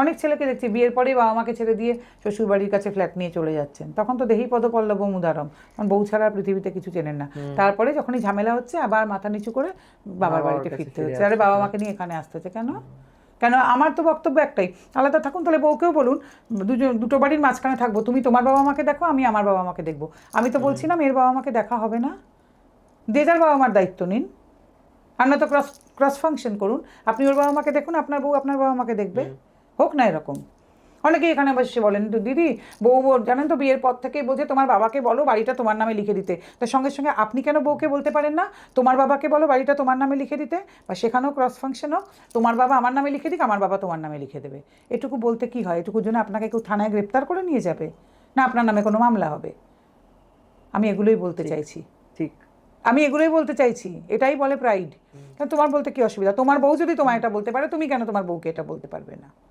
অনেক ছেলেকে দেখছি বিয়ের পরেই বাবা মাকে ছেড়ে দিয়ে শ্বশুরবাড়ির কাছে ফ্ল্যাট নিয়ে চলে যাচ্ছেন। তখন তো দেহি পদপল্লব উদারম কারণ বউ ছাড়া পৃথিবীতে কিছু চেনেন না। তারপরে যখনই ঝামেলা হচ্ছে আবার মাথা নিচু করে বাবার বাবার বাড়িতে ফিরতে হচ্ছে। আরে বাবা মাকে নিয়ে এখানে আসতে হচ্ছে। কেন? কেন? আমার তো বক্তব্য একটাই। আলাদা থাকুন তাহলে বউকেও বলুন দুজন দুটো বাড়ির মাঝখানে থাকব। তুমি তোমার বাবা মাকে দেখো আমি আমার বাবা মাকে দেখব। আমি তো বলছি না মেয়ের বাবা মাকে দেখা হবে না। যে যার বাবা মার দায়িত্ব নিন। আর না তো ক্রস ক্রস ফাংশন করুন। আপনি ওর বাবা মাকে দেখুন আপনার বউ আপনার বাবা মাকে দেখবে। হোক না এরকম। অনেকেই এখানে বসে বলেন তো দিদি বউ বউ- জানেন তো বিয়ের পর থেকে বোঝে তোমার বাবাকে বলো বাড়িটা তোমার নামে লিখে দিতে। তার সঙ্গে সঙ্গে আপনি কেন বউকে বলতে পারেন না? তোমার বাবাকে বলো বাড়িটা তোমার নামে লিখে দিতে। বা সেখানেও ক্রস ফাংশন হোক। তোমার বাবা আমার নামে লিখে দিক আমার বাবা তোমার নামে লিখে দেবে। এটুকু বলতে কি হয়? এটুকুর জন্য আপনাকে কেউ থানায় গ্রেপ্তার করে নিয়ে যাবে? না আপনার নামে কোনো মামলা হবে? আমি এগুলোই বলতে চাইছি। ঠিক। আমি এগুলোই বলতে চাইছি। এটাই বলে প্রাইড তোমার বলতে কি অসুবিধা? তোমার বউ যদি তোমার এটা বলতে পারে তুমি কেন তোমার বউকে এটা বলতে পারবে না?